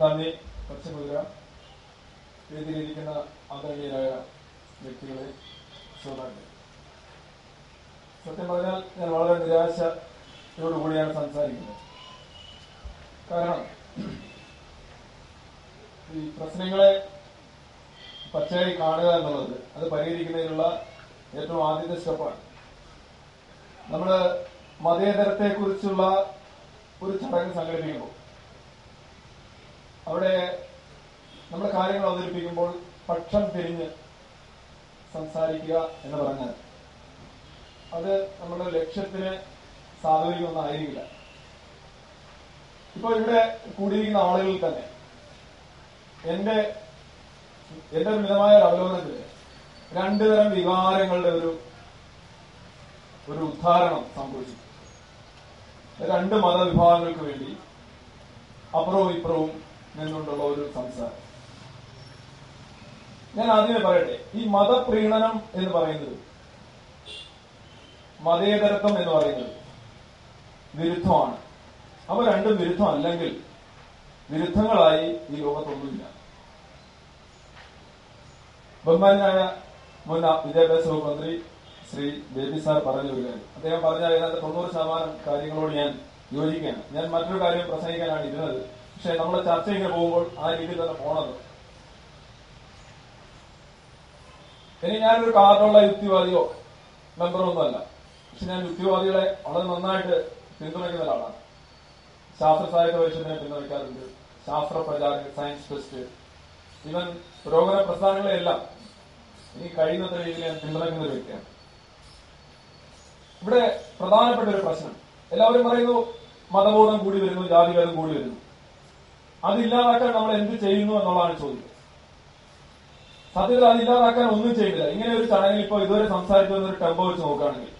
നന്ദി പച്ചകുതിര എഴുതിയിരിക്കുന്ന ആദരണീയരായ വ്യക്തികളെ ശ്രോതാക്കളെ. സത്യം പറഞ്ഞാൽ ഞാൻ വളരെ നിരാശയോടുകൂടിയാണ് സംസാരിക്കുന്നത്. കാരണം ഈ പ്രശ്നങ്ങളെ പച്ചയായി കാണുക എന്നുള്ളത് അത് പരിഹരിക്കുന്നതിനുള്ള ഏറ്റവും ആദ്യത്തെ സ്റ്റെപ്പാണ്. നമ്മൾ മതേതരത്തെ കുറിച്ചുള്ള ഒരു ചടങ്ങ് സംഘടിപ്പിക്കുമ്പോൾ അവിടെ നമ്മൾ കാര്യങ്ങൾ അവതരിപ്പിക്കുമ്പോൾ പക്ഷം തിരിഞ്ഞ് സംസാരിക്കുക എന്ന് പറഞ്ഞാൽ അത് നമ്മുടെ ലക്ഷ്യത്തിന് സാധൂരിക്കൊന്നായിരിക്കില്ല ഇപ്പൊ ഇവിടെ കൂടിയിരിക്കുന്ന ആളുകളിൽ തന്നെ എന്റെ എന്റെ മിതമായ ഒരു അവലോകനത്തിൽ രണ്ടു തരം വികാരങ്ങളുടെ ഒരു ഒരു ഉദ്ധാരണം സംഭവിച്ചു രണ്ട് മതവിഭാഗങ്ങൾക്ക് വേണ്ടി അപ്പുറവും ഇപ്പുറവും നിന്നുകൊണ്ടുള്ള ഒരു സംസാരം. ഞാൻ ആദ്യമേ പറയട്ടെ ഈ മതപ്രീണനം എന്ന് പറയുന്നത് മതേതരത്വം എന്ന് പറയുന്നത് വിരുദ്ധമാണ്. അവ രണ്ടും വിരുദ്ധം അല്ലെങ്കിൽ വിരുദ്ധങ്ങളായി ഈ ലോകത്തൊന്നുമില്ല. ബഹുമാനായ മുൻ വിദ്യാഭ്യാസ വകുപ്പ് മന്ത്രി ശ്രീ ബേബി സാർ പറഞ്ഞ കാര്യം. അദ്ദേഹം പറഞ്ഞ ഏതാണ്ട് തൊണ്ണൂറ് ശതമാനം കാര്യങ്ങളോട് ഞാൻ യോജിക്കുകയാണ്. ഞാൻ മറ്റൊരു കാര്യം പ്രസംഗിക്കാനാണ് ഇരുന്നത്. പക്ഷെ നമ്മൾ ചർച്ച ഇങ്ങനെ പോകുമ്പോൾ ആ രീതിയിൽ തന്നെ പോണത്. ഇനി ഞാനൊരു കാർഡുള്ള യുക്തിവാദിയോ മെമ്പറോ ഒന്നുമല്ല പക്ഷെ ഞാൻ യുക്തിവാദികളെ വളരെ നന്നായിട്ട് പിന്തുണയ്ക്കുന്ന ഒരാളാണ്. ശാസ്ത്ര സാഹിത്യ പരിഷത്തിനെ പിന്തുണയ്ക്കാറുണ്ട്. ശാസ്ത്ര പ്രചാരക സയൻസ് ഫെസ്റ്റ് ഇവൻ പുരോഗമന പ്രസ്ഥാനങ്ങളെയെല്ലാം ഇനി കഴിയുന്നത്ര രീതിയിൽ ഞാൻ പിന്തുണയ്ക്കുന്ന ഒരു വ്യക്തിയാണ്. ഇവിടെ പ്രധാനപ്പെട്ട ഒരു പ്രശ്നം. എല്ലാവരും പറയുന്നു മതബോധം കൂടി വരുന്നു ജാതിഭേദം കൂടി വരുന്നു. അതില്ലാതാക്കാൻ നമ്മൾ എന്ത് ചെയ്യുന്നു എന്നുള്ളതാണ് ചോദ്യം. സത്യത്തിൽ അതില്ലാതാക്കാൻ ഒന്നും ചെയ്തില്ല. ഇങ്ങനെ ഒരു ചടങ്ങിൽ ഇപ്പോൾ ഇതുവരെ സംസാരിച്ചു ഒരു ടെമ്പോ വെച്ച് നോക്കുകയാണെങ്കിൽ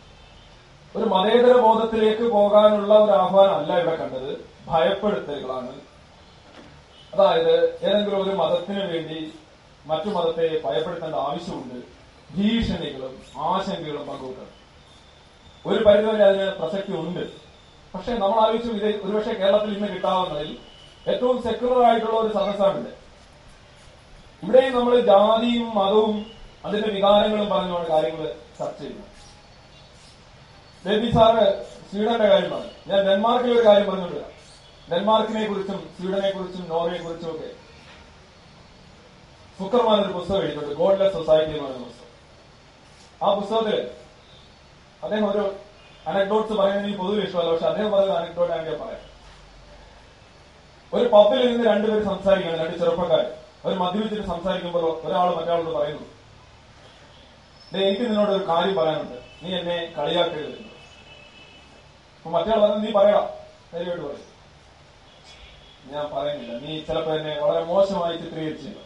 ഒരു മതേതര ബോധത്തിലേക്ക് പോകാനുള്ള ഒരു ആഹ്വാനം അല്ല ഇവിടെ കണ്ടത്. ഭയപ്പെടുത്തലുകളാണ്. അതായത് ഏതെങ്കിലും ഒരു മതത്തിന് വേണ്ടി മറ്റു മതത്തെ ഭയപ്പെടുത്തേണ്ട ആവശ്യമുണ്ട്. ഭീഷണികളും ആശങ്കകളും പങ്കുവെക്കണം. ഒരു പരിധിവരെ അതിന് പ്രസക്തി ഉണ്ട് പക്ഷെ നമ്മൾ ആലോചിച്ചു ഇത് ഒരുപക്ഷെ കേരളത്തിൽ ഇന്ന് കിട്ടാവുന്നതിൽ ഏറ്റവും സെക്യുലർ ആയിട്ടുള്ള ഒരു സദസ്സാണിത്. ഇവിടെ നമ്മൾ ജാതിയും മതവും അതിന്റെ വികാരങ്ങളും പറഞ്ഞുകൊണ്ട് കാര്യങ്ങൾ ചർച്ച ചെയ്യുന്നു. ബേബി സാറ് സ്വീഡന്റെ കാര്യം പറഞ്ഞു. ഞാൻ ഡെൻമാർക്കിലെ ഒരു കാര്യം പറഞ്ഞുകൊണ്ടില്ല ഡെൻമാർക്കിനെ കുറിച്ചും സ്വീഡനെ കുറിച്ചും നോർവേ കുറിച്ചും ഒക്കെ. ഫുക്കർമാൻ ഒരു പുസ്തകം എഴുതിയിട്ടുണ്ട്. ഗോഡ്ലെസ് സൊസൈറ്റി എന്ന് പറയുന്ന പുസ്തകം. ആ പുസ്തകത്തിൽ അദ്ദേഹം ഒരു അനക്ഡോട്ട്സ് പറയുന്നത് എനിക്ക് പൊതുവെ ഇഷ്ടമല്ല. പക്ഷെ അദ്ദേഹം പറയുന്ന അനക്ഡോട്ട് ഞാൻ പറയാം. ഒരു പബ്ബിൽ നിന്ന് രണ്ടുപേര് സംസാരിക്കുകയാണ് രണ്ട് ചെറുപ്പക്കാർ അവർ മദ്യപിച്ചിട്ട് സംസാരിക്കുമ്പോൾ ഒരാൾ മറ്റാളോട് പറയുന്നു "ദേ, എനിക്ക് നിന്നോട് ഒരു കാര്യം പറയാനുണ്ട്. നീ എന്നെ കളിയാക്കരുത്. എന്ന്." അപ്പൊ മറ്റേ പറഞ്ഞു നീ പറയടാ. ധൈര്യമായിട്ട് പറയും. ഞാൻ പറയുന്നില്ല. നീ ചിലപ്പോ എന്നെ വളരെ മോശമായി ചിത്രീകരിച്ചില്ല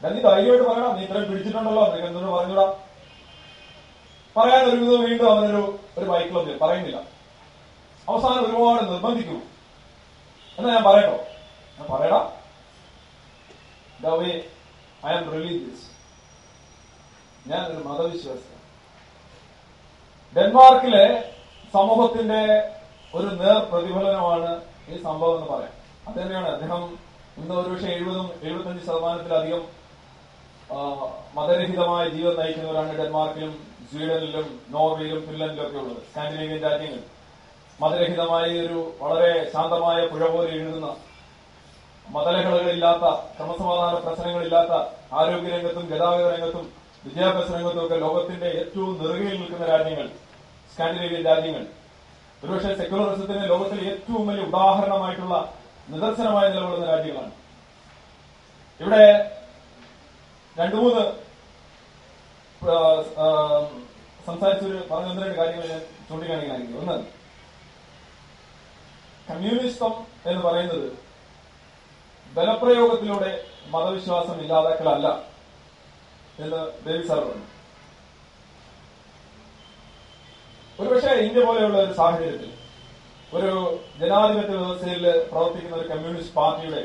"എടാ, നീ ധൈര്യമായിട്ട് പറയണം നീ ഇത്രയും പിടിച്ചിട്ടുണ്ടല്ലോ. നിനക്ക് എന്തോ പറഞ്ഞൂടാ? പറയാൻ ഒരുങ്ങുന്നത് വീണ്ടും അവനൊരു ഒരു ബൈക്കിലൊന്നും പറയുന്നില്ല. അവസാനം ഒരുപാട് നിർബന്ധിക്കുന്നു. എന്നാ ഞാൻ പറയട്ടോ. ഞാൻ പറയടാ. ഐ ആം റിലീജിയസ് ഞാൻ ഒരു മതവിശ്വാസിയാണ്. ഡെൻമാർക്കിലെ സമൂഹത്തിന്റെ ഒരു നേർ പ്രതിഫലനമാണ് ഈ സംഭവം എന്ന് പറയാം. അത് അദ്ദേഹം ഇന്ന് ഒരുപക്ഷെ എഴുപതും എഴുപത്തഞ്ച് ശതമാനത്തിലധികം മതരഹിതമായ ജീവിതം നയിക്കുന്നവരാണ് ഡെൻമാർക്കിലും സ്വീഡനിലും നോർവേയിലും ഫിൻലൻഡിലും ഒക്കെ ഉള്ളത്. സ്കാൻഡിനേവിയൻ രാജ്യങ്ങൾ മതരഹിതമായ ഒരു വളരെ ശാന്തമായ പുഴ പോലെ എഴുതുന്ന മതലഹളകളില്ലാത്ത ക്രമസമാധാന പ്രശ്നങ്ങളില്ലാത്ത ആരോഗ്യരംഗത്തും ഗതാഗത രംഗത്തും വിദ്യാഭ്യാസ രംഗത്തും ഒക്കെ ലോകത്തിന്റെ ഏറ്റവും നെറുകയിൽ നിൽക്കുന്ന രാജ്യങ്ങൾ സ്കാൻഡിനേവിയൻ രാജ്യങ്ങൾ. ഒരുപക്ഷെ സെക്യുലറിസത്തിന് ലോകത്തിലെ ഏറ്റവും വലിയ ഉദാഹരണമായിട്ടുള്ള നിദർശനമായി നിലകൊള്ളുന്ന രാജ്യങ്ങളാണ്. ഇവിടെ രണ്ടു മൂന്ന് സംസാരിച്ചൊരു പറഞ്ഞു രണ്ട് കാര്യങ്ങൾ ഞാൻ ചൂണ്ടിക്കാണിക്കാനായിരിക്കും. ഒന്ന് കമ്മ്യൂണിസം എന്ന് പറയുന്നത് ബലപ്രയോഗത്തിലൂടെ മതവിശ്വാസം ഇല്ലാതാക്കലല്ല എന്ന് ദേവി സാർ പറഞ്ഞു. ഒരുപക്ഷെ ഇന്ത്യ പോലെയുള്ള ഒരു സാഹചര്യത്തിൽ ഒരു ജനാധിപത്യ വ്യവസ്ഥയിൽ പ്രവർത്തിക്കുന്ന ഒരു കമ്മ്യൂണിസ്റ്റ് പാർട്ടിയുടെ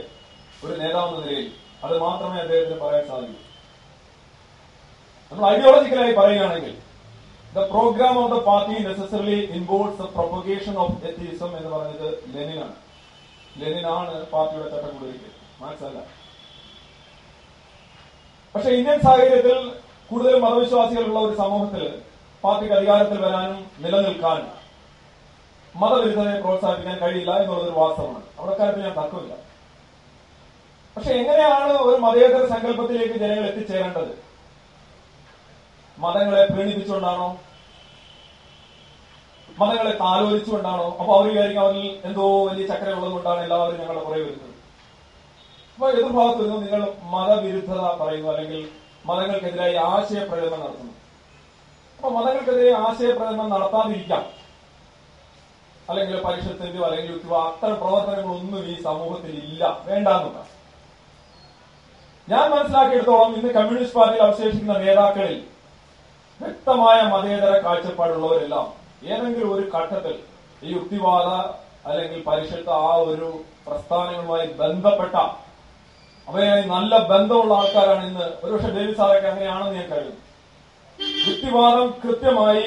ഒരു നേതാവെന്ന നിലയിൽ അത് മാത്രമേ അദ്ദേഹത്തിന് പറയാൻ സാധിക്കൂ. നമ്മൾ ഐഡിയോളജിക്കലായി പറയുകയാണെങ്കിൽ the programme of the party necessarily involves the propagation of atheism എന്ന് പറഞ്ഞത് ലെനിനാണ്. ലെനിനാണ് പാർട്ടിയുടെ ചട്ടം കൊണ്ടുവരിക മാർക്സ് പക്ഷെ ഇന്ത്യൻ സാഹചര്യത്തിൽ കൂടുതൽ മതവിശ്വാസികളുള്ള ഒരു സമൂഹത്തിൽ പാർട്ടിക്ക് അധികാരത്തിൽ വരാനും നിലനിൽക്കാനും മതവിരുദ്ധതയെ പ്രോത്സാഹിപ്പിക്കാൻ കഴിയില്ല എന്നുള്ളതൊരു വാസ്തവമാണ്. അവിടെ കാര്യത്തിൽ ഞാൻ തർക്കമില്ല. പക്ഷെ എങ്ങനെയാണ് ഒരു മതേതര സങ്കല്പത്തിലേക്ക് ജനങ്ങൾ എത്തിച്ചേരേണ്ടത്? മതങ്ങളെ പ്രീണിപ്പിച്ചുകൊണ്ടാണോ മതങ്ങളെ താലോലിച്ചുകൊണ്ടാണോ? അപ്പൊ അവർ വിചാരിക്കും അവരിൽ എന്തോ വലിയ ചക്ര ഉള്ളത് കൊണ്ടാണ് എല്ലാവരും ഞങ്ങളുടെ പുറകെ വരുന്നത്. അപ്പൊ എതിർഭാഗത്ത് നിന്ന് നിങ്ങൾ മതവിരുദ്ധത പറയുന്നു അല്ലെങ്കിൽ മതങ്ങൾക്കെതിരായി ആശയപ്രകടനം നടത്തുന്നു. അപ്പൊ മതങ്ങൾക്കെതിരെ ആശയപ്രകടനം നടത്താതിരിക്കാം. അല്ലെങ്കിൽ പരിഷത്തിന്റെയോ അല്ലെങ്കിൽ അത്തരം പ്രവർത്തനങ്ങളൊന്നും ഈ സമൂഹത്തിൽ ഇല്ല. വേണ്ടാന്നുള്ള ഞാൻ മനസ്സിലാക്കിയെടുത്തോളം ഇന്ന് കമ്മ്യൂണിസ്റ്റ് പാർട്ടിയിൽ അവശേഷിക്കുന്ന നേതാക്കളിൽ വ്യക്തമായ മതേതര കാഴ്ചപ്പാടുള്ളവരെല്ലാം ഏതെങ്കിലും ഒരു ഘട്ടത്തിൽ ഈ യുക്തിവാദ അല്ലെങ്കിൽ പരിഷത്ത് ആ ഒരു പ്രസ്ഥാനങ്ങളുമായി ബന്ധപ്പെട്ട അവരുമായി നല്ല ബന്ധമുള്ള ആൾക്കാരാണ് ഇന്ന്. ഒരുപക്ഷെ ഡേവി സാറൊക്കെ അങ്ങനെയാണെന്ന് ഞാൻ കരുതുന്നു. യുക്തിവാദം കൃത്യമായി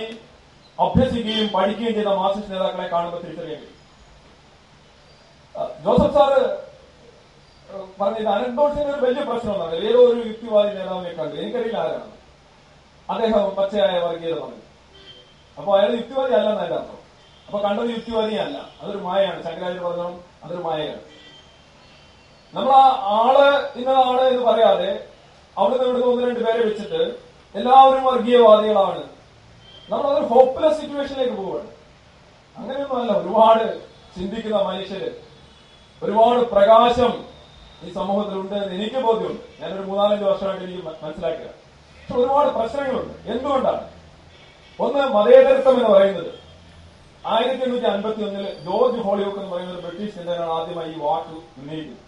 അഭ്യസിക്കുകയും പഠിക്കുകയും ചെയ്ത മാർക്സിസ്റ്റ് നേതാക്കളെ കാണുമ്പോൾ തിരിച്ചറിയാൻ കഴിയും ജോസഫ് സാറ് പറഞ്ഞത് അനന്തോഷിന് ഒരു വലിയ പ്രശ്നമൊന്നാണ് ഏതോ ഒരു യുക്തിവാദി നേതാവിനെ കണ്ടു. എനിക്കറിയില്ല ആരാണ് അദ്ദേഹം പച്ചയായ വർഗീയത പറഞ്ഞു. അപ്പൊ അയാൾ യുക്തിവാദി അല്ല എന്നല്ല അർത്ഥം. അപ്പൊ കണ്ടത് യുക്തിവാദിയല്ല. അതൊരു മായയാണ്. ശങ്കരാചാര്യ പറഞ്ഞു അതൊരു മായയാണ്. നമ്മൾ ആ ആൾ ഇന്നതാണ് എന്ന് പറയാതെ അവിടുന്ന് ഇവിടുന്ന് ഒന്ന് രണ്ട് പേരെ വെച്ചിട്ട് എല്ലാവരും വർഗീയവാദികളാണ്. നമ്മൾ അതൊരു ഹോപ്പ്ലെസ് സിറ്റുവേഷനിലേക്ക് പോവുകയാണ്. അങ്ങനെയൊന്നുമല്ല. ഒരുപാട് ചിന്തിക്കുന്ന മനുഷ്യര് ഒരുപാട് പ്രകാശം ഈ സമൂഹത്തിലുണ്ട് എന്ന് എനിക്ക് ബോധ്യമുണ്ട്. ഞാനൊരു മൂന്നാലഞ്ച് വർഷമായിട്ട് എനിക്ക് മനസ്സിലാക്കുക ഒരുപാട് പ്രശ്നങ്ങളുണ്ട്. എന്തുകൊണ്ടാണ്? ഒന്ന് മതേതരത്വം എന്ന് പറയുന്നത്. ആയിരത്തി എണ്ണൂറ്റി അൻപത്തി ഒന്നിൽ ജോർജ് ഹോളിയോക്ക് എന്ന് പറയുന്ന ഒരു ബ്രിട്ടീഷ് ചിന്തകനാണ് ആദ്യമായി ഈ വാക്ക് ഉന്നയിക്കുന്നത്.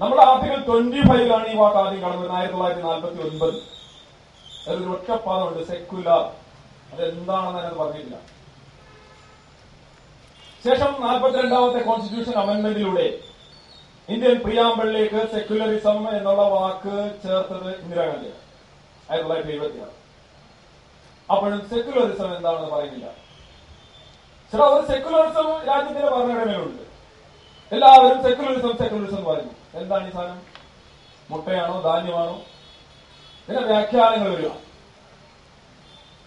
നമ്മുടെ ആർട്ടിക്കൽ ട്വന്റി ഫൈവിലാണ് ഈ വാക്ക് ആദ്യം കടന്നത്. ആയിരത്തി തൊള്ളായിരത്തി നാൽപ്പത്തി ഒൻപത് അതിലൊരു ഒറ്റപ്പാദമുണ്ട്. സെക്യുലർ. അതെന്താണെന്ന് അതിനകത്ത് പറഞ്ഞിട്ടില്ല. ശേഷം നാൽപ്പത്തിരണ്ടാമത്തെ കോൺസ്റ്റിറ്റ്യൂഷൻ അമെന്റ്മെന്റിലൂടെ ഇന്ത്യൻ പ്രിയാമ്പിളിലേക്ക് സെക്യുലറിസം എന്നുള്ള വാക്ക് ചേർത്തത് ഇന്ദിരാഗാന്ധിയാണ് ആയിരത്തി തൊള്ളായിരത്തി എഴുപത്തിയാറ്. അപ്പോഴും സെക്യുലറിസം എന്താണെന്ന് പറയുന്നില്ല. ചേട്ടാ ഒരു സെക്യുലറിസം രാജ്യത്തിന്റെ ഭരണഘടനയിലുണ്ട്. എല്ലാവരും സെക്യുലറിസം സെക്യുലറിസം എന്ന് പറയുന്നു. എന്താണ് ഈ സാധനം? മുട്ടയാണോ ധാന്യമാണോ? പിന്നെ വ്യാഖ്യാനങ്ങൾ വരിക.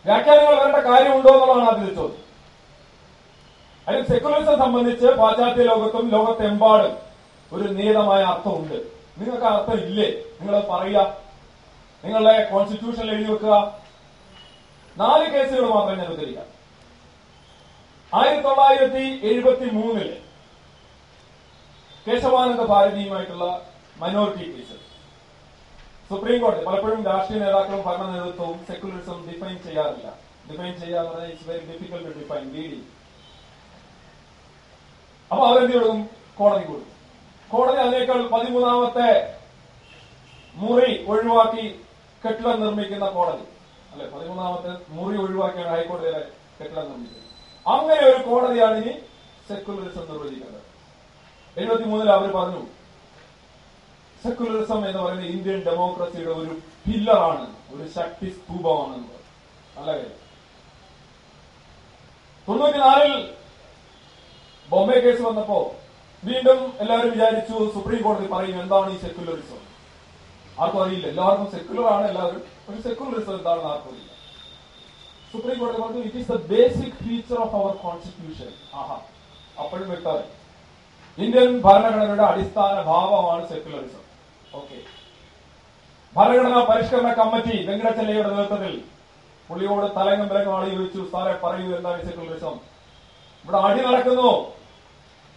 വ്യാഖ്യാനങ്ങൾ വരേണ്ട കാര്യമുണ്ടോ എന്നുള്ളതാണ് ആദ്യത്തെ ചോദ്യം അതിൽ സെക്യുലറിസം സംബന്ധിച്ച് പാശ്ചാത്യ ലോകത്തും ലോകത്തെമ്പാടും ഒരു നിയതമായ അർത്ഥമുണ്ട്. നിങ്ങൾക്ക് അർത്ഥം ഇല്ലേ നിങ്ങൾ പറയുക. നിങ്ങളുടെ കോൺസ്റ്റിറ്റ്യൂഷനിൽ എഴുതി വെക്കുക. നാല് കേസുകൾ മാത്രം ഞാൻ ഉദ്ധരിക്കാം. ആയിരത്തി തൊള്ളായിരത്തി എഴുപത്തി മൂന്നിൽ കേശവാനന്ദ ഭാരതിയുമായിട്ടുള്ള മൈനോറിറ്റി കേസ് സുപ്രീം കോടതി പലപ്പോഴും രാഷ്ട്രീയ നേതാക്കളും ഭരണ നേതൃത്വവും സെക്യുലറിസം ഡിഫൈൻ ചെയ്യാറില്ല. ഡിഫൈൻ ചെയ്യാന്ന് പറഞ്ഞാൽ it's very difficult to define the അപ്പൊ അവരെന്ത് കോടതി കൊടുക്കും കോടതി അതിനേക്കാൾ പതിമൂന്നാമത്തെ മുറി ഒഴിവാക്കി കെട്ടിടം നിർമ്മിക്കുന്ന കോടതി. അല്ലെ പതിമൂന്നാമത്തെ മുറി ഒഴിവാക്കിയാണ് ഹൈക്കോടതിയിലെ കെട്ടിടം നിർമ്മിക്കുന്നത്. അങ്ങനെ ഒരു കോടതിയാണ് ഇനി സെക്യുലറിസം നിർവചിക്കുന്നത് എഴുപത്തിമൂന്നിൽ അവർ പറഞ്ഞു സെക്യുലറിസം എന്ന് പറയുന്നത് ഇന്ത്യൻ ഡെമോക്രസിയുടെ ഒരു പില്ലറാണ് ഒരു ശക്തി സ്തൂപമാണെന്ന് നല്ല തൊണ്ണൂറ്റിനാലിൽ ബോംബെ കേസ് വന്നപ്പോ വീണ്ടും എല്ലാവരും വിചാരിച്ചു സുപ്രീം കോടതി പറയും എന്താണ് ഈ സെക്യുലറിസം ആർക്കും അറിയില്ല. എല്ലാവർക്കും സെക്യുലർ ആണ് എല്ലാവരും. പക്ഷെ സെക്യുലറിസം എന്താണെന്ന് ആർക്കും അറിയില്ല. സുപ്രീം കോടതി പറഞ്ഞു it is the basic feature of our constitution ആഹാ. അപ്പോഴും വ്യക്തമായി ഇന്ത്യൻ ഭരണഘടനയുടെ അടിസ്ഥാന ഭാവമാണ് സെക്യുലറിസം ഓക്കെ ഭരണഘടനാ പരിഷ്കരണ കമ്മിറ്റി വെങ്കടച്ചെല്ലയുടെ നേതൃത്വത്തിൽ പുള്ളിയോട് തലങ്ങും വിലങ്ങും ആളി ചോദിച്ചു സാറെ പറയൂ എന്താണ് സെക്യുലറിസം ഇവിടെ അടി നടക്കുന്നു.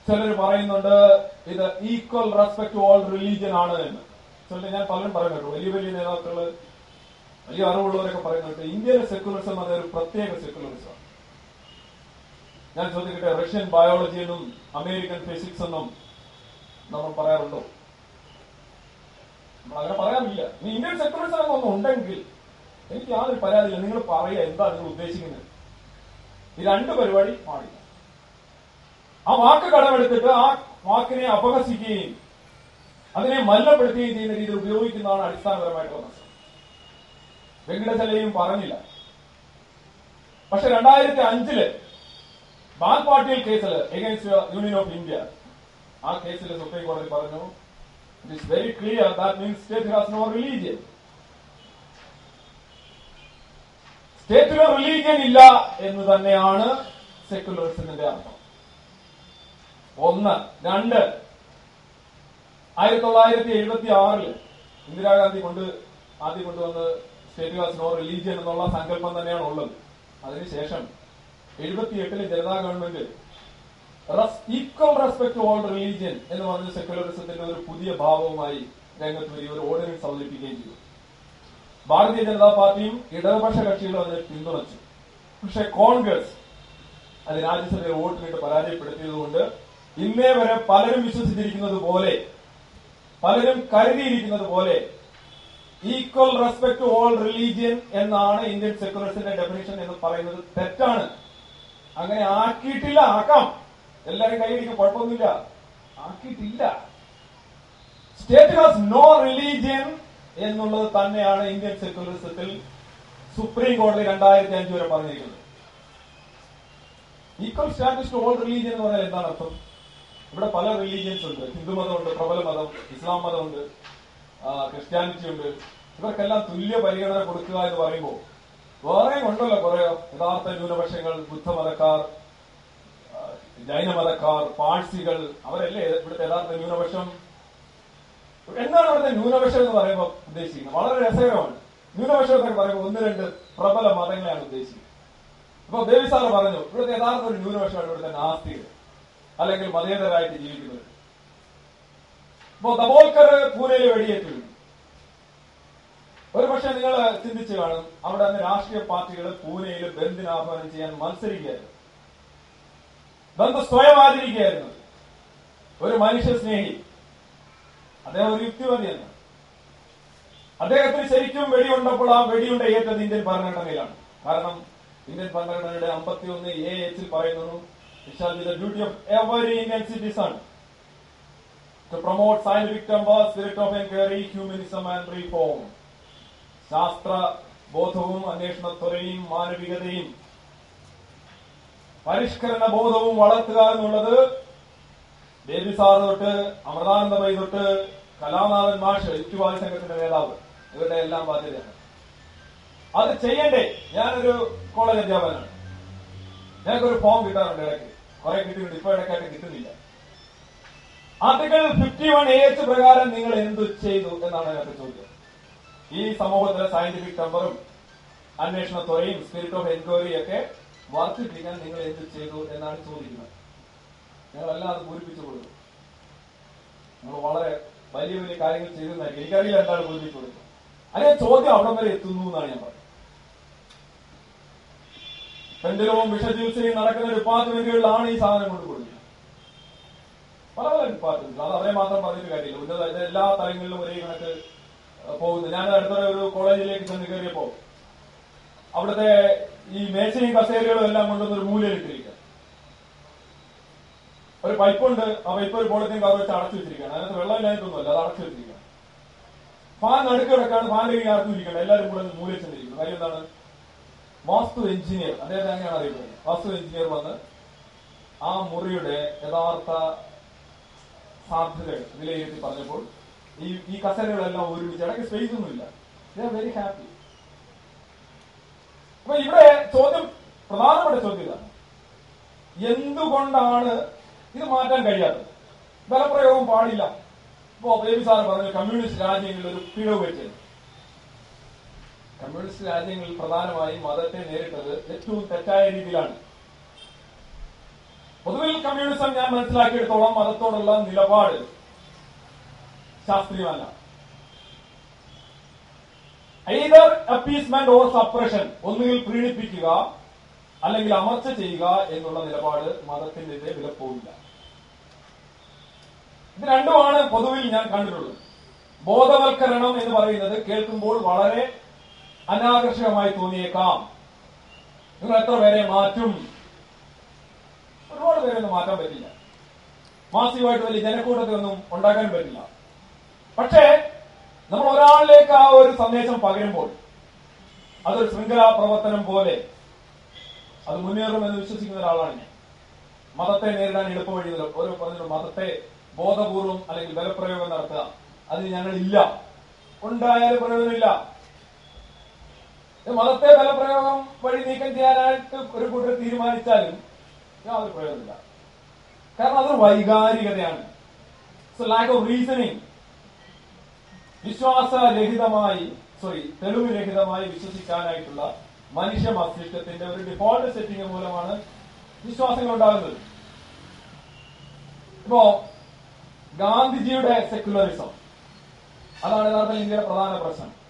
ചിലർ പറയുന്നുണ്ട് ഇത് ഈക്വൽ റെസ്പെക്ട് ഓൾ റിലീജിയൻ ആണ് എന്ന്. ചിലർ ഞാൻ പലരും പറയുന്നുണ്ട് വലിയ വലിയ നേതാക്കൾ വലിയ അറിവുള്ളവരൊക്കെ പറയുന്നുണ്ട് ഇന്ത്യയിലെ എന്ന് പറഞ്ഞ ഒരു പ്രത്യേക സെക്യുലറിസം ഞാൻ ചോദിക്കട്ടെ റഷ്യൻ ബയോളജി എന്നും അമേരിക്കൻ ഫിസിക്സ് എന്നും നമ്മൾ പറയാറുണ്ടോ? നമ്മൾ അങ്ങനെ പറയാറില്ല. ഇനി ഇന്ത്യൻ സെക്യുലറിസം എന്നൊന്നും ഉണ്ടെങ്കിൽ എനിക്ക് യാതൊരു പരാതിയില്ല. നിങ്ങൾ പറയുക എന്താ നിങ്ങൾ ഉദ്ദേശിക്കുന്നത്? ഈ രണ്ട് പരിപാടി പാടില്ല. ആ വാക്ക് കടമെടുത്തിട്ട് ആ വാക്കിനെ അപഹസിക്കുകയും അതിനെ മല്ലപ്പെടുത്തുകയും ചെയ്യുന്ന രീതിയിൽ ഉപയോഗിക്കുന്നതാണ് അടിസ്ഥാനപരമായിട്ടുള്ള പ്രശ്നം വെങ്കടചലയും പറഞ്ഞില്ല. പക്ഷെ രണ്ടായിരത്തി അഞ്ചിൽ ബാൽ പാട്ടീൽ കേസിൽ എഗൈൻസ്റ്റ് യൂണിയൻ ഓഫ് ഇന്ത്യ ആ കേസിൽ സുപ്രീം കോടതി പറഞ്ഞു it is very clear that means state has no religion സ്റ്റേറ്റിന് religion ഇല്ല എന്ന് തന്നെയാണ് സെക്യുലറിസത്തിന്റെ അർത്ഥം. ഒന്ന് രണ്ട്. ആയിരത്തി തൊള്ളായിരത്തി എഴുപത്തി ആറിൽ ഇന്ദിരാഗാന്ധി കൊണ്ട് ആദ്യം കൊണ്ടുവന്ന് സ്റ്റേറ്റ് ഹാസ് നോ റിലീജിയൻ എന്നുള്ള സങ്കല്പം തന്നെയാണ് ഉള്ളത്. അതിനുശേഷം എഴുപത്തിയെട്ടിൽ Janata government equal respect all religion എന്ന് പറഞ്ഞ സെക്യുലറിസത്തിന്റെ ഒരു പുതിയ ഭാവവുമായി രംഗത്ത് വരികയും ഒരു ഓർഡിനൻസ് അവതരിപ്പിക്കുകയും ചെയ്തു. ഭാരതീയ ജനതാ പാർട്ടിയും ഇടതുപക്ഷ കക്ഷികളും അതിനെ പിന്തുണച്ചു. പക്ഷെ കോൺഗ്രസ് അത് രാജ്യസഭയിൽ വോട്ടിനിട്ട് പരാജയപ്പെടുത്തിയതുകൊണ്ട് ഇന്നേ വരെ പലരും വിശ്വസിച്ചിരിക്കുന്നത് പോലെ പലരും കരുതിയിരിക്കുന്നത് പോലെ equal respect to all religion എന്നാണ് ഇന്ത്യൻ സെക്യുലറിസത്തിന്റെ ഡെഫിനേഷൻ എന്ന് പറയുന്നത് തെറ്റാണ്. അങ്ങനെ ആക്കിയിട്ടില്ല ആക്കാം. എല്ലാരും കൈയടിക്കും കുഴപ്പമൊന്നുമില്ല. ആക്കിയിട്ടില്ല. സ്റ്റേറ്റ് ഹാസ് നോ റിലീജിയൻ എന്നുള്ളത് തന്നെയാണ് ഇന്ത്യൻ സെക്യുലറിസത്തിൽ സുപ്രീം കോടതി രണ്ടായിരത്തി അഞ്ച് വരെ പറഞ്ഞിരിക്കുന്നത്. Equal status to all religion എന്ന് പറഞ്ഞാൽ എന്താണ് അർത്ഥം? ഇവിടെ പല റിലീജിയൻസ് ഉണ്ട്. ഹിന്ദു മതമുണ്ട് പ്രബല മതം ഇസ്ലാം മതമുണ്ട് ക്രിസ്ത്യാനിറ്റി ഉണ്ട്. ഇവർക്കെല്ലാം തുല്യ പരിഗണന കൊടുക്കുക എന്ന് പറയുമ്പോൾ വേറെയും ഉണ്ടല്ലോ കുറെ യഥാർത്ഥ ന്യൂനപക്ഷങ്ങൾ ബുദ്ധമതക്കാർ ജൈനമതക്കാർ പാഴ്സികൾ അവരല്ലേ ഇവിടുത്തെ യഥാർത്ഥ ന്യൂനപക്ഷം? എന്താണ് അവിടുത്തെ ന്യൂനപക്ഷം എന്ന് പറയുമ്പോൾ ഉദ്ദേശിക്കുന്നത്? വളരെ രസകരമാണ്. ന്യൂനപക്ഷം എന്നൊക്കെ പറയുമ്പോൾ ഒന്ന് രണ്ട് പ്രബല മതങ്ങളെയാണ് ഉദ്ദേശിക്കുന്നത്. ഇപ്പൊ ദേവി സാറ് പറഞ്ഞു ഇവിടുത്തെ യഥാർത്ഥ ഒരു ന്യൂനപക്ഷമാണ് ഇവിടുത്തെ നാസ്തികർ. അല്ലെങ്കിൽ മതേതരായിട്ട് ജീവിക്കുന്നത് ഇപ്പോ ദബോൽക്കർ പൂനെയിൽ വെടിയേറ്റ് വീണു. ഒരു പക്ഷെ നിങ്ങൾ ചിന്തിച്ചു കാണും അവിടെ അന്ന് രാഷ്ട്രീയ പാർട്ടികൾ പൂനെയിൽ ബന്ദിന് ആഹ്വാനം ചെയ്യാൻ മത്സരിക്കുകയായിരുന്നു. ബന്ധു സ്വയം ആചരിക്കുകയായിരുന്നു ഒരു മനുഷ്യ സ്നേഹി അദ്ദേഹം ഒരു യുക്തിവാദിയാണ് അദ്ദേഹത്തിന് ശരിക്കും വെടിയുണ്ടപ്പോൾ ആ വെടിയുണ്ട ഏറ്റത് ഇന്ത്യൻ ഭരണഘടനയിലാണ്. കാരണം ഇന്ത്യൻ ഭരണഘടനയുടെ അമ്പത്തിയൊന്ന് എ എച്ചിൽ പറയുന്നു it shall be the duty of every Indian citizen to promote scientific temper, spirit of inquiry, humanism and reform. ശാസ്ത്ര ബോധവും അന്വേഷണത്വരയും മാനവികതയും പരിഷ്കരണ ബോധവും വളർത്തുക എന്നുള്ളത് ബേബി സാർ തൊട്ട് അമൃതാനന്ദമയി തൊട്ട് കലാനാഥൻ മാഷ് യുക്തിവാദി സംഘത്തിന്റെ നേതാവ് ഇവരുടെ എല്ലാം ബാധ്യതയാണ്. അത് ചെയ്യണ്ടേ? ഞാനൊരു കോളേജ് അധ്യാപകനാണ്. ഞങ്ങൾക്കൊരു ഫോം കിട്ടാറുണ്ട് ഇടയ്ക്ക്. കുറെ കിട്ടുന്നുണ്ട്. ഇപ്പൊ ഇടയ്ക്കായിട്ട് കിട്ടുന്നില്ല. ആർട്ടിക്കിൾ ഫിഫ്റ്റി വൺ എച്ച് പ്രകാരം നിങ്ങൾ എന്ത് ചെയ്തു എന്നാണ് അതിനകത്ത് ചോദ്യം ഈ സമൂഹത്തിലെ സയന്റിഫിക് ടെമ്പറും അന്വേഷണത്വരയും സ്പിരിറ്റ് ഓഫ് എൻക്വയറി ഒക്കെ വർദ്ധിപ്പിക്കാൻ നിങ്ങൾ എന്ത് ചെയ്തു എന്നാണ് ചോദിക്കുന്നത്. ഞങ്ങളെല്ലാം അത് പൂരിപ്പിച്ചു കൊടുക്കും നമ്മൾ വളരെ വലിയ വലിയ കാര്യങ്ങൾ ചെയ്തെന്നായിരിക്കും എനിക്കറിയില്ല എന്താണ് പൂരിപ്പിച്ചു കൊടുക്കുന്നത് അല്ലെങ്കിൽ ചോദ്യം അവിടം വരെ എത്തുന്നു എന്നാണ് ഞാൻ പറയുന്നത്. പെൻഡലവും വിഷചികിത്സയും നടക്കുന്ന ഡിപ്പാർട്ട്മെന്റുകളിലാണ് ഈ സാധനം കൊണ്ട് കൊടുക്കുന്നത് പല പല ഡിപ്പാർട്ട്മെന്റ് അത് അവരെ മാത്രം പറഞ്ഞിട്ട് കാര്യമില്ല. ഉന്നത എല്ലാ തലങ്ങളിലും ഒരേ കണക്ക് പോകുന്നു. ഞാൻ അടുത്ത ഒരു കോളേജിലേക്ക് ചെന്ന് കയറിയപ്പോ അവിടുത്തെ ഈ മേശയും കസേരകളും എല്ലാം കൊണ്ടുവന്ന് ഒരു മൂലയിലിട്ടിരിക്കുക ഒരു പൈപ്പുണ്ട്. ആ പൈപ്പ് ഒരു പോളിത്തീൻ കവർ വെച്ച് അടച്ചു വെച്ചിരിക്കുകയാണ് അതിനകത്ത് വെള്ളം ഇല്ലായിട്ടൊന്നുമല്ല അത് അടച്ചു വെച്ചിരിക്കുകയാണ് ഫാൻ നടുക്ക് കിടക്കാണ്. ഫാൻ കീഴിൽ ആർക്കും എല്ലാവരും കൂടെ മൂലയിൽ ചെന്നിരിക്കുന്നു. കാര്യം എന്താണ്? വാസ്തു എഞ്ചിനീയർ അദ്ദേഹത്തെ അങ്ങനെയാണ് അറിയപ്പെടുന്നത് വാസ്തു എഞ്ചിനീയർ വന്ന് ആ മുറിയുടെ യഥാർത്ഥ സാധ്യതകൾ വിലയിരുത്തി പറഞ്ഞപ്പോൾ ഈ ഈ കസേരകളെല്ലാം ഒരുമിച്ച് ഇടയ്ക്ക് സ്പേസ് ഒന്നുമില്ല വെരി ഹാപ്പി അപ്പൊ ഇവിടെ ചോദ്യം പ്രധാനപ്പെട്ട ചോദ്യം ഇതാണ്. എന്തുകൊണ്ടാണ് ഇത് മാറ്റാൻ കഴിയാത്തത്? ബലപ്രയോഗം പാടില്ല. ഇപ്പോ ബേബി സാർ പറഞ്ഞു കമ്മ്യൂണിസ്റ്റ് രാജ്യങ്ങളിൽ ഒരു പിഴവ് വെച്ചത് കമ്മ്യൂണിസ്റ്റ് രാജ്യങ്ങളിൽ പ്രധാനമായും മതത്തെ നേരിട്ടത് ഏറ്റവും തെറ്റായ രീതിയിലാണ്. പൊതുവിൽ കമ്മ്യൂണിസം ഞാൻ മനസ്സിലാക്കിയെടുത്തോളം മതത്തോടുള്ള നിലപാട് ശാസ്ത്രീയമല്ല. ഐദർ അപ്പീസ്മെന്റ് ഓർ സപ്രഷൻ ഒന്നുകിൽ പ്രീണിപ്പിക്കുക അല്ലെങ്കിൽ അമർച്ച ചെയ്യുക എന്നുള്ള നിലപാട് മതത്തിനെതിരെ വിലപ്പോവില്ല. ഇത് രണ്ടുമാണ് പൊതുവിൽ ഞാൻ കണ്ടിട്ടുള്ളത്. ബോധവൽക്കരണം എന്ന് പറയുന്നത് കേൾക്കുമ്പോൾ വളരെ അനാകർഷകമായി തോന്നിയേക്കാം. നിങ്ങൾ എത്ര പേരെ മാറ്റും? ഒരുപാട് പേരൊന്നും മാറ്റാൻ പറ്റില്ല. മാസികമായിട്ട് വലിയ ജനക്കൂട്ടത്തിലൊന്നും ഉണ്ടാക്കാൻ പറ്റില്ല. പക്ഷേ നമ്മൾ ഒരാളിലേക്ക് ആ ഒരു സന്ദേശം പകരുമ്പോൾ അതൊരു ശൃംഖലാ പ്രവർത്തനം പോലെ അത് മുന്നേറുമെന്ന് വിശ്വസിക്കുന്ന ഒരാളാണ് ഞാൻ. മതത്തെ നേരിടാൻ എളുപ്പവഴി ഓരോ പറഞ്ഞു മതത്തെ ബോധപൂർവം അല്ലെങ്കിൽ ബലപ്രയോഗം നടത്തുക. അതിന് ഞങ്ങളില്ല. ഉണ്ടായാലും പ്രയോജനമില്ല. മതത്തെ ബലപ്രയോഗം വഴി നീക്കം ചെയ്യാനായിട്ട് ഒരു കൂട്ടർ തീരുമാനിച്ചാലും യാതൊരു പ്രയോജനമില്ല. കാരണം അതൊരു വൈകാരികതയാണ്. ലാക്ക് ഓഫ് റീസണിങ് വിശ്വാസരഹിതമായി സോറി തെളിവ് രഹിതമായി വിശ്വസിക്കാനായിട്ടുള്ള മനുഷ്യ മസ്തിഷ്കത്തിന്റെ ഒരു ഡിഫോൾട്ട് സെറ്റിംഗ് മൂലമാണ് വിശ്വാസങ്ങൾ ഉണ്ടാകുന്നത് ഇപ്പോ ഗാന്ധിജിയുടെ സെക്യുലറിസം അതാണ് യഥാർത്ഥത്തിൽ ഇന്ത്യയുടെ പ്രധാന പ്രശ്നം.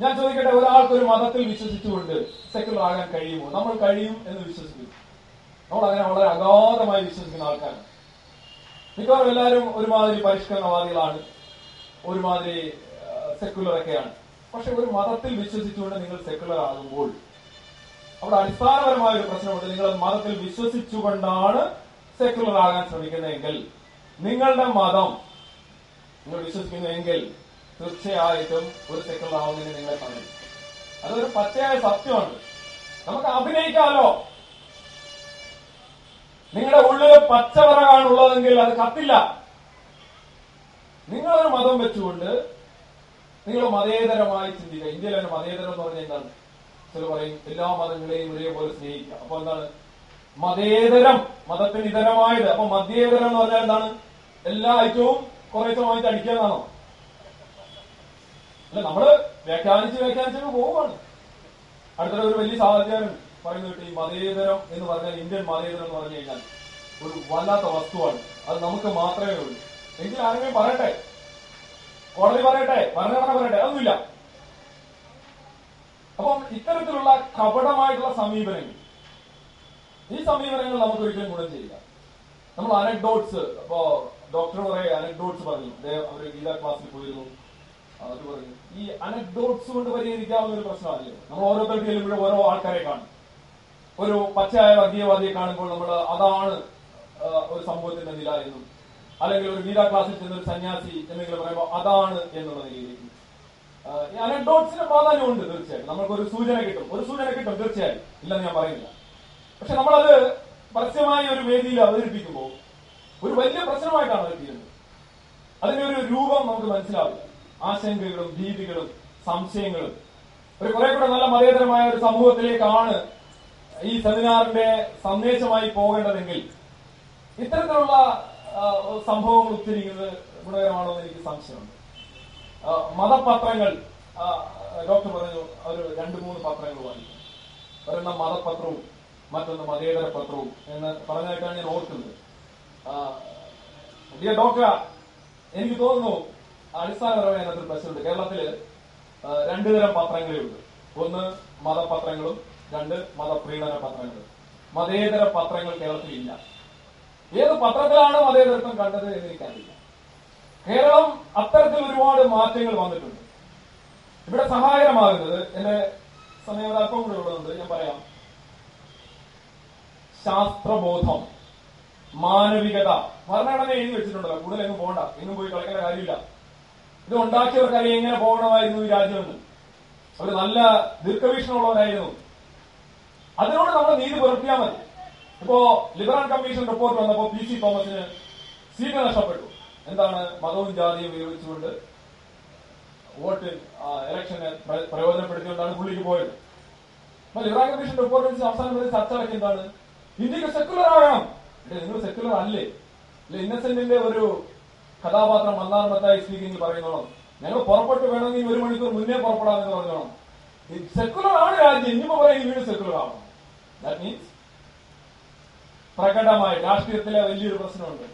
ഞാൻ ചോദിക്കട്ടെ ഒരാൾക്ക് ഒരു മതത്തിൽ വിശ്വസിച്ചുകൊണ്ട് സെക്യുലർ ആകാൻ കഴിയുമോ? നമ്മൾ കഴിയും എന്ന് വിശ്വസിക്കുന്നു. നമ്മൾ അങ്ങനെ വളരെ അഗാധമായി വിശ്വസിക്കുന്ന ആൾക്കാരാണ്. മിക്കവാറും എല്ലാവരും ഒരുമാതിരി പരിഷ്കരണവാദികളാണ്. ഒരുമാതിരി സെക്യുലർ ഒക്കെയാണ്. പക്ഷെ ഒരു മതത്തിൽ വിശ്വസിച്ചുകൊണ്ട് നിങ്ങൾ സെക്യുലർ ആകുമ്പോൾ അവിടെ അടിസ്ഥാനപരമായ ഒരു പ്രശ്നമുണ്ട്. നിങ്ങൾ മതത്തിൽ വിശ്വസിച്ചുകൊണ്ടാണ് സെക്യുലർ ആകാൻ ശ്രമിക്കുന്നതെങ്കിൽ നിങ്ങളുടെ മതം നിങ്ങൾ വിശ്വസിക്കുന്നുവെങ്കിൽ തീർച്ചയായിട്ടും ഒരു സെക്കൻഡ് ആവുന്നതിന് നിങ്ങളെ തടയും അതൊരു പച്ചയായ സത്യമാണ്. നമുക്ക് അഭിനയിക്കാമല്ലോ നിങ്ങളുടെ ഉള്ളിൽ പച്ചവറകാണുള്ളതെങ്കിൽ അത് കത്തില്ല. നിങ്ങളൊരു മതം വെച്ചുകൊണ്ട് നിങ്ങൾ മതേതരമായി ചിന്തിക്കുക. ഇന്ത്യയിൽ തന്നെ മതേതരം എന്ന് പറഞ്ഞാൽ എന്താണ്? ചില പറയും എല്ലാ മതങ്ങളെയും ഒരേപോലെ സ്നേഹിക്കുക. അപ്പൊ എന്താണ്? മതേതരം മതത്തിന് ഇതരമായത് അപ്പൊ മതേതരം എന്ന് പറഞ്ഞാൽ എന്താണ്? എല്ലാ ഐറ്റവും കുറേശ്ശെ അടിക്കുക അടിക്കാന്നാണോ അല്ല നമ്മൾ വ്യാഖ്യാനിച്ച് വ്യാഖ്യാനിച്ചൊക്കെ പോവുകയാണ്. അടുത്തിടെ ഒരു വലിയ സാഹചര്യം പറയുന്നത് ഈ മതേതരം എന്ന് പറഞ്ഞാൽ ഇന്ത്യൻ മതേതരം എന്ന് പറഞ്ഞു കഴിഞ്ഞാൽ ഒരു വല്ലാത്ത വസ്തുവാണ്. അത് നമുക്ക് മാത്രമേ ഉള്ളൂ. എങ്കിൽ ആരെങ്കിലും പറയട്ടെ? കോടതി പറയട്ടെ? ഭരണഘടന പറയട്ടെ? അതൊന്നുമില്ല. അപ്പം ഇത്തരത്തിലുള്ള കപടമായിട്ടുള്ള സമീപനങ്ങൾ ഈ സമീപനങ്ങൾ നമുക്ക് ഒരിക്കലും ഗുണം ചെയ്യില്ല. നമ്മൾ അനക്ഡോട്ട്സ് അപ്പോ ഡോക്ടർ കുറെ അനക്ഡോട്ട്സ് പറഞ്ഞു. അവർ ഗീത ക്ലാസ്സിൽ പോയിരുന്നു. ഈ അനക്ഡോട്ട്സ് കൊണ്ട് പരിഹരിക്കാവുന്ന ഒരു പ്രശ്നമല്ലേ നമ്മൾ ഓരോരുത്തർക്ക് ചെല്ലുമ്പോഴും ഓരോ ആൾക്കാരെ കാണും. ഒരു പച്ചയായ വർഗീയവാദിയെ കാണുമ്പോൾ നമ്മൾ അതാണ് ഒരു സമൂഹത്തിന്റെ നില എന്നും അല്ലെങ്കിൽ ഒരു ഗീത ക്ലാസ്സിൽ ചെന്ന ഒരു സന്യാസി എന്തെങ്കിലും പറയുമ്പോൾ അതാണ് എന്നുള്ള നിലയിലേക്ക്. ഈ അനക്ഡോട്ട്സിന് പ്രാധാന്യമുണ്ട് തീർച്ചയായിട്ടും. നമുക്കൊരു സൂചന കിട്ടും. ഒരു സൂചന കിട്ടും തീർച്ചയായും ഇല്ലെന്ന് ഞാൻ പറയുന്നില്ല. പക്ഷെ നമ്മളത് പരസ്യമായ ഒരു വേദിയിൽ അവതരിപ്പിക്കുമ്പോൾ ഒരു വലിയ പ്രശ്നമായിട്ടാണ് അത് തീരുന്നത് അതിന്റെ ഒരു രൂപം നമുക്ക് മനസ്സിലാവില്ല. ആശങ്കകളും ഭീതികളും സംശയങ്ങളും. ഒരു കുറെ കൂടെ നല്ല മതേതരമായ ഒരു സമൂഹത്തിലേക്കാണ് ഈ സെമിനാറിന്റെ സന്ദേശമായി പോകേണ്ടതെങ്കിൽ ഇത്തരത്തിലുള്ള സംഭവങ്ങൾ ഉച്ചരിക്കുന്നത് ഗുണകരമാണോ എന്ന് എനിക്ക് സംശയമുണ്ട്. മതപത്രങ്ങൾ ഡോക്ടർ പറഞ്ഞു ഒരു രണ്ട് മൂന്ന് പത്രങ്ങൾ വായിക്കും. ഒരെണ്ണം മതപത്രവും മറ്റൊന്ന് മതേതര പത്രവും എന്ന് പറഞ്ഞതായിട്ടാണ് ഞാൻ ഓർക്കുന്നത്. ഡിയർ ഡോക്ടർ എനിക്ക് തോന്നുന്നു അടിസ്ഥാനപരമായ ഇനത്തിൽ പ്രശ്നമുണ്ട്. കേരളത്തിൽ രണ്ടുതരം രണ്ടു തരം പത്രങ്ങളേ ഉണ്ട് ഒന്ന് മതപത്രങ്ങളും രണ്ട് മതപ്രീണന പത്രങ്ങളും. മതേതര പത്രങ്ങൾ കേരളത്തിൽ ഇല്ല ഏത് പത്രത്തിലാണ് മതേതരത്വം കണ്ടത് എന്ന് എനിക്കറിയില്ല. കേരളം അത്തരത്തിൽ ഒരുപാട് മാറ്റങ്ങൾ വന്നിട്ടുണ്ട്. ഇവിടെ സഹായകരമാകുന്നത് എന്റെ സമയം അല്പം കൂടെ ഉള്ളതുണ്ട് ഞാൻ പറയാം. ശാസ്ത്രബോധം മാനവികത. ഭരണഘടന എഴുതി വെച്ചിട്ടുണ്ടല്ലോ. കൂടുതൽ പോകണ്ട എങ്ങും പോയി കളിക്കേണ്ട കാര്യമില്ല. ഇത് ഉണ്ടാക്കിയവർക്കറിയാം എങ്ങനെ പോകണമായിരുന്നു ഈ രാജ്യമെന്ന് അവർ നല്ല ദീർഘവീക്ഷണമുള്ളവരായിരുന്നു അതിനോട് നമ്മൾ നീതി പുലർത്തിയാൽ മതി. ഇപ്പോ ലിബറൽ കമ്മീഷൻ റിപ്പോർട്ട് വന്നപ്പോ പി സി തോമസിന് സീറ്റ് നഷ്ടപ്പെട്ടു. എന്താണ് മതവും ജാതിയും ഉപയോഗിച്ചുകൊണ്ട് വോട്ട് ഇലക്ഷനെ ഇലക്ഷന് പ്ര- പ്രയോജനപ്പെടുത്തിക്കൊണ്ടാണ് പുള്ളിക്ക് പോയത്. അപ്പൊ ലിബറൽ കമ്മീഷൻ റിപ്പോർട്ട് വെച്ച് അവസാനം വരെ ചർച്ച വെച്ച് എന്താണ്? ഇന്ത്യയ്ക്ക് സെക്യുലർ ആകണം. നിങ്ങൾ സെക്യുലർ അല്ലേ? ഇന്നസെന്റിന്റെ ഒരു കഥാപാത്രം മന്നാർമത്തായി സ്പീക്കിംഗ് പറയുന്നോണം ഞങ്ങൾ പുറപ്പെട്ട് വേണമെങ്കിൽ ഒരു മണിക്കൂർ മുന്നേ പുറപ്പെടാമെന്ന് പറഞ്ഞോണം സെക്കുലർ ആണ് രാജ്യം. ഇനിയിപ്പോ പറയും ഈ വീട് സെക്കുലർ ആവണം ദാറ്റ് മീൻസ് പ്രകടമായി രാഷ്ട്രീയത്തിലെ വലിയൊരു പ്രശ്നമുണ്ട്.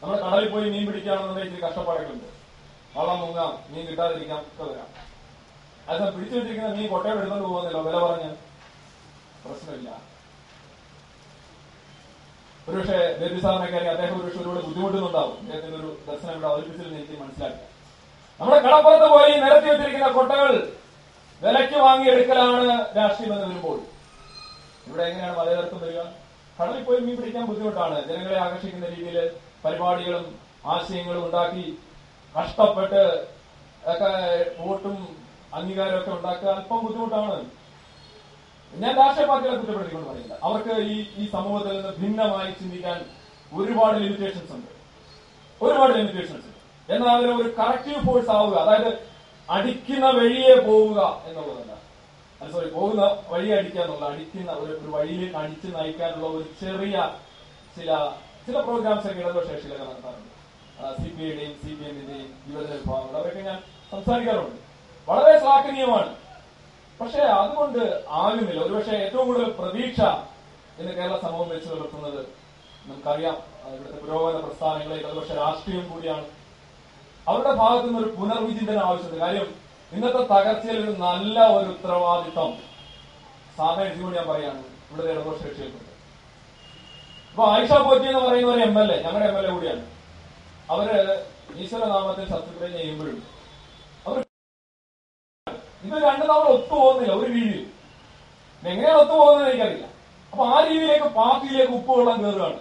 നമ്മൾ കടലിൽ പോയി മീൻ പിടിക്കുകയാണെന്നുണ്ടെങ്കിൽ ഇച്ചിരി കഷ്ടപ്പാടുകളുണ്ട്. വള്ളം മുങ്ങാം മീൻ കിട്ടാതിരിക്കാം വരാം. അത് പിടിച്ചു വെച്ചിരിക്കുന്ന മീൻ കൊട്ടയോട് എടുത്തോണ്ട് പോകുന്നില്ല. വില പറഞ്ഞ് പ്രശ്നമില്ല. ഒരുപക്ഷെ ബേബി സാറിനൊക്കെ അറിയാം അദ്ദേഹം ഒരുപക്ഷെ ഒരുപാട് ബുദ്ധിമുട്ടുന്നുണ്ടാവും. അദ്ദേഹത്തിന്റെ ഒരു ദർശനം ഇവിടെ അവതരിപ്പിച്ചതിൽ എനിക്ക് മനസ്സിലാക്കി. നമ്മുടെ കടപ്പുറത്ത് പോയി നിരത്തി വെച്ചിരിക്കുന്ന കൊട്ടകൾ വിലയ്ക്ക് വാങ്ങിയെടുക്കലാണ് രാഷ്ട്രീയം എന്ന് വരുമ്പോൾ. ഇവിടെ എങ്ങനെയാണ് മതേതരത്വം വരിക? കടലിൽ പോയി മീൻ പിടിക്കാൻ ബുദ്ധിമുട്ടാണ്. ജനങ്ങളെ ആകർഷിക്കുന്ന രീതിയിൽ പരിപാടികളും ആശയങ്ങളും ഉണ്ടാക്കി കഷ്ടപ്പെട്ട് ഒക്കെ വോട്ടും അംഗീകാരമൊക്കെ ഉണ്ടാക്കുക അല്പം ബുദ്ധിമുട്ടാണ്. ഞാൻ രാഷ്ട്രീയ പാർട്ടികളെ കുറ്റപ്പെടുത്തിക്കൊണ്ട് പറയില്ല അവർക്ക് ഈ ഈ സമൂഹത്തിൽ നിന്ന് ഭിന്നമായി ചിന്തിക്കാൻ ഒരുപാട് ലിമിറ്റേഷൻസ് ഉണ്ട്. ഒരുപാട് ലിമിറ്റേഷൻസ് ഉണ്ട്. എന്നാൽ അവർ ഒരു കറക്റ്റീവ് ഫോഴ്സ് ആവുക അതായത് അടിക്കുന്ന വഴിയെ പോവുക എന്നുള്ളതല്ല. സോറി പോകുന്ന വഴി അടിക്കുക എന്നുള്ള അടിക്കുന്ന ഒരു ഒരു വഴിയിലേക്ക് അടിച്ച് നയിക്കാനുള്ള ഒരു ചെറിയ ചില ചില പ്രോഗ്രാംസ് ഒക്കെ ഇടതുപക്ഷ നടത്താറുണ്ട്. സി പി ഐയുടെയും സി പി എമ്മിന്റെയും യുവജന വിഭാഗങ്ങളും അവരൊക്കെ ഞാൻ സംസാരിക്കാറുണ്ട്. വളരെ ശ്ലാഘനീയമാണ്. പക്ഷെ അതുകൊണ്ട് ആകുന്നില്ല ഒരുപക്ഷെ ഏറ്റവും കൂടുതൽ പ്രതീക്ഷ ഇന്ന് കേരള സമൂഹം വെച്ച് പുലർത്തുന്നത് നമുക്കറിയാം. ഇവിടുത്തെ പുരോഗമന പ്രസ്ഥാനങ്ങളെ ഇടതുപക്ഷ രാഷ്ട്രീയം കൂടിയാണ്. അവരുടെ ഭാഗത്തു നിന്ന് ഒരു പുനർവിചിന്തനം ആവശ്യമുണ്ട്. കാര്യം ഇന്നത്തെ തകർച്ചയിൽ ഒരു നല്ല ഒരു ഉത്തരവാദിത്വം സാധാരണ ഇതിനോട് ഞാൻ പറയാണ്. ഇവിടുത്തെ ഇടതുപക്ഷ കക്ഷികൾക്കുണ്ട് ഇപ്പൊ ആയിഷ പോറ്റി എന്ന് പറയുന്ന ഒരു എം എൽ എ ഞങ്ങളുടെ എം എൽ എ കൂടിയാണ്. അവർ ഈശ്വരനാമത്തിൽ ശത്രുക്കളെ ചെയ്യുമ്പോഴും ഇത് രണ്ടു തവണ ഒത്തുപോകുന്നില്ല ഒരു രീതിയിൽ. എങ്ങനെയാണ് ഒത്തുപോകുന്നത് എനിക്കറിയില്ല. അപ്പൊ ആ രീതിയിലേക്ക് പാർട്ടിയിലേക്ക് ഉപ്പുവെള്ളം കയറുകയാണ്.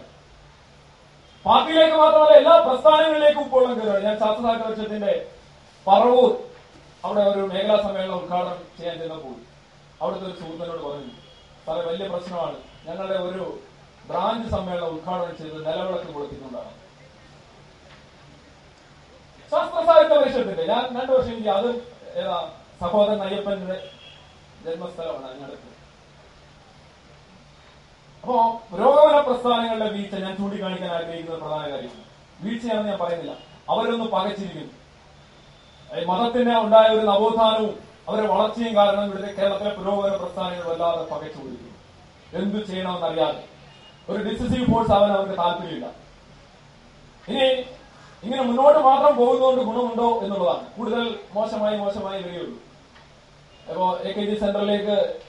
പാർട്ടിയിലേക്ക് മാത്രമല്ല എല്ലാ പ്രസ്ഥാനങ്ങളിലേക്കും ഉപ്പുവെള്ളം കയറുകയാണ്. ഞാൻ ശാസ്ത്ര സാഹിത്യത്തിന്റെ പറവൂർ അവിടെ ഒരു മേഖലാ സമ്മേളനം ഉദ്ഘാടനം ചെയ്യാൻ ചെന്നപ്പോൾ അവിടുത്തെ ഒരു സുഹൃത്തിനോട് പറഞ്ഞു സാറെ വലിയ പ്രശ്നമാണ്. ഞങ്ങളുടെ ഒരു ബ്രാഞ്ച് സമ്മേളനം ഉദ്ഘാടനം ചെയ്ത് നിലവിളക്ക് കൊടുത്തിട്ടുണ്ടാകും ശാസ്ത്ര സാഹിത്യ പരിഷത്തിന്റെ ഞാൻ രണ്ടു വർഷം എനിക്ക് അത് ഏതാ സഹോദരൻ അയ്യപ്പന്റെ ജന്മസ്ഥലമാണ് അതിനടുത്ത് അപ്പോ പുരോഗമന പ്രസ്ഥാനങ്ങളുടെ വീഴ്ച ഞാൻ ചൂണ്ടിക്കാണിക്കാൻ ആഗ്രഹിക്കുന്ന പ്രധാന കാര്യം. വീഴ്ചയാണെന്ന് ഞാൻ പറയുന്നില്ല. അവരൊന്ന് പകച്ചിരിക്കുന്നു. മതത്തിന് ഉണ്ടായ ഒരു നവോത്ഥാനവും അവരുടെ വളർച്ചയും കാരണം ഇവിടുത്തെ കേരളത്തിലെ പുരോഗമന പ്രസ്ഥാനങ്ങൾ വല്ലാതെ പകച്ചു കൊടുക്കുന്നു എന്തു ചെയ്യണമെന്നറിയാതെ. ഒരു ഡിസിസീവ് ഫോഴ്സ് ആവാൻ അവർക്ക് താല്പര്യമില്ല. ഇനി ഇങ്ങനെ മുന്നോട്ട് മാത്രം പോകുന്നതുകൊണ്ട് ഗുണമുണ്ടോ എന്നുള്ളതാണ്. കൂടുതൽ മോശമായി മോശമായി വരികയുള്ളൂ. ഇപ്പോ എ കെ ജി സെന്ററിലേക്ക്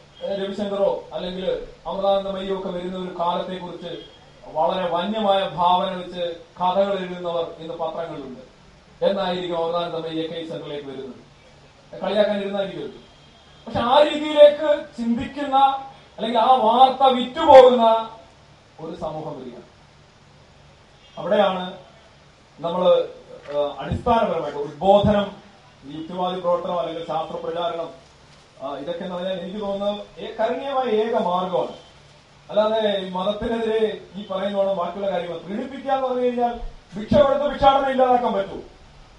രവിശങ്കറോ അല്ലെങ്കിൽ അമൃതാനന്ദമയ്യോ ഒക്കെ വരുന്ന ഒരു കാലത്തെ കുറിച്ച് വളരെ വന്യമായ ഭാവന വെച്ച് കഥകൾ എഴുതുന്നവർ ഇന്ന് പത്രങ്ങളിലുണ്ട്. എന്നായിരിക്കും അമൃതാനന്ദമയ്യ എ കെ ജി സെന്ററിലേക്ക് വരുന്നത്. കളിയാക്കാൻ ഇരുന്നായിരിക്കും പക്ഷെ ആ രീതിയിലേക്ക് ചിന്തിക്കുന്ന അല്ലെങ്കിൽ ആ വാർത്ത വിറ്റുപോകുന്ന ഒരു സമൂഹം വരിക അവിടെയാണ് നമ്മൾ അടിസ്ഥാനപരമായിട്ട് ഉദ്ബോധനം യുക്തിവാദി പ്രവർത്തനം അല്ലെങ്കിൽ ശാസ്ത്ര പ്രചാരണം ഇതൊക്കെ എന്ന് പറഞ്ഞാൽ എനിക്ക് തോന്നുന്നത് കരണീയമായ ഏക മാർഗമാണ്. അല്ലാതെ മതത്തിനെതിരെ ഈ പറയുന്ന ബാക്കിയുള്ള കാര്യങ്ങൾ പീഡിപ്പിക്കുക എന്ന് പറഞ്ഞു കഴിഞ്ഞാൽ ഭിക്ഷ കൊടുത്ത് ഭിക്ഷാടനം ഇല്ലാതാക്കാൻ പറ്റൂ.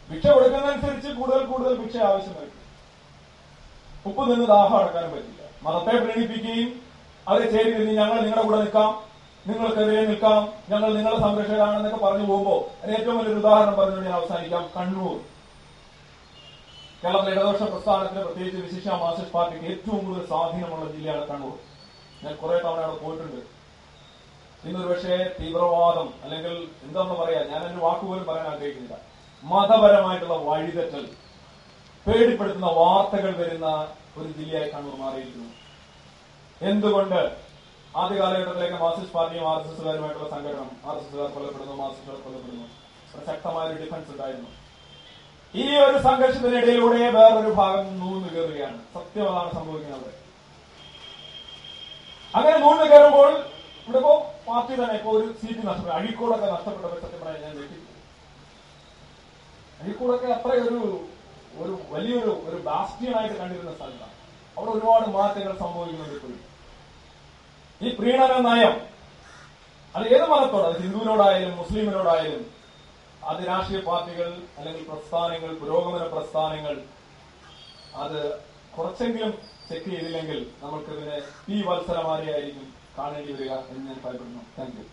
ഭിക്ഷ കൊടുക്കുന്നതനുസരിച്ച് കൂടുതൽ കൂടുതൽ ഭിക്ഷ ആവശ്യം വരും. ഉപ്പ് നിന്ന് ദാഹം അടക്കാനും പറ്റില്ല. മതത്തെ പ്രീണിപ്പിക്കുകയും അവരെ ചേരി ഞങ്ങൾ നിങ്ങളുടെ കൂടെ നിൽക്കാം. നിങ്ങൾക്കെതിരെ നിൽക്കാം. ഞങ്ങൾ നിങ്ങളുടെ സംരക്ഷകരാണെന്നൊക്കെ പറഞ്ഞു പോകുമ്പോൾ ഏറ്റവും വലിയൊരു ഉദാഹരണം പറഞ്ഞു ഞാൻ അവസാനിക്കാം. കണ്ണൂർ. കേരളത്തിലെ ഇടതുപക്ഷ പ്രസ്ഥാനത്തിന് പ്രത്യേകിച്ച് വിശിഷ്ട മാർക്സിസ്റ്റ് പാർട്ടിക്ക് ഏറ്റവും കൂടുതൽ സ്വാധീനമുള്ള ജില്ലയാണ് കണ്ണൂർ. ഞാൻ കുറെ തവണ അവിടെ പോയിട്ടുണ്ട്. ഇന്നൊരു പക്ഷേ തീവ്രവാദം അല്ലെങ്കിൽ എന്താന്ന് പറയാ ഞാൻ എന്റെ വാക്കുപോലും പറയാൻ ആഗ്രഹിക്കുന്നില്ല. മതപരമായിട്ടുള്ള വഴിതെറ്റൽ പേടിപ്പെടുത്തുന്ന വാർത്തകൾ വരുന്ന ഒരു ജില്ലയായി കണ്ണൂർ മാറിയിരിക്കുന്നു. എന്തുകൊണ്ട്? ആദ്യ കാലഘട്ടത്തിലേക്ക് മാർക്സിസ്റ്റ് പാർട്ടിയും ആർ എസ് എസുകാരുമായിട്ടുള്ള സംഘടന ആർ എസ് എസുകാർ കൊല്ലപ്പെടുന്നു മാർക്സിസ്റ്റുകാർ കൊല്ലപ്പെടുന്നു. ശക്തമായ ഒരു ഡിഫൻസ് ഉണ്ടായിരുന്നു. ഈ ഒരു സംഘർഷത്തിനിടയിലൂടെ വേറൊരു ഭാഗം നൂന്ന് കയറുകയാണ്. സത്യം അതാണ് സംഭവിക്കുന്നത്. അങ്ങനെ നൂന്ന് കയറുമ്പോൾ ഇവിടെ ഇപ്പോ പാർട്ടി തന്നെ ഇപ്പോ ഒരു സീറ്റ് നഷ്ടപ്പെട്ടു. അഴീക്കോടൊക്കെ നഷ്ടപ്പെട്ടപ്പോൾ സത്യം പറയാൻ ഞാൻ ഞെട്ടി അഴീക്കോടൊക്കെ അത്ര ഒരു ഒരു വലിയൊരു ഒരു ബാസ്റ്റിയനായിട്ട് കണ്ടിരുന്ന സ്ഥലത്താണ്. അവിടെ ഒരുപാട് മാറ്റങ്ങൾ സംഭവിക്കുന്നുണ്ട് ഇപ്പോഴും. ഈ പ്രീണന നയം. അത് ഏത് മതത്തോട്? അത് ഹിന്ദുവിനോടായാലും മുസ്ലിമിനോടായാലും അത് രാഷ്ട്രീയ പാർട്ടികൾ അല്ലെങ്കിൽ പ്രസ്ഥാനങ്ങൾ പുരോഗമന പ്രസ്ഥാനങ്ങൾ അത് കുറച്ചെങ്കിലും ചെക്ക് ചെയ്തില്ലെങ്കിൽ നമ്മൾക്കിതിനെ തീ വത്സരമാരെയായിരിക്കും കാണേണ്ടി വരിക എന്ന് ഞാൻ ഭയപ്പെടുന്നു. Thank you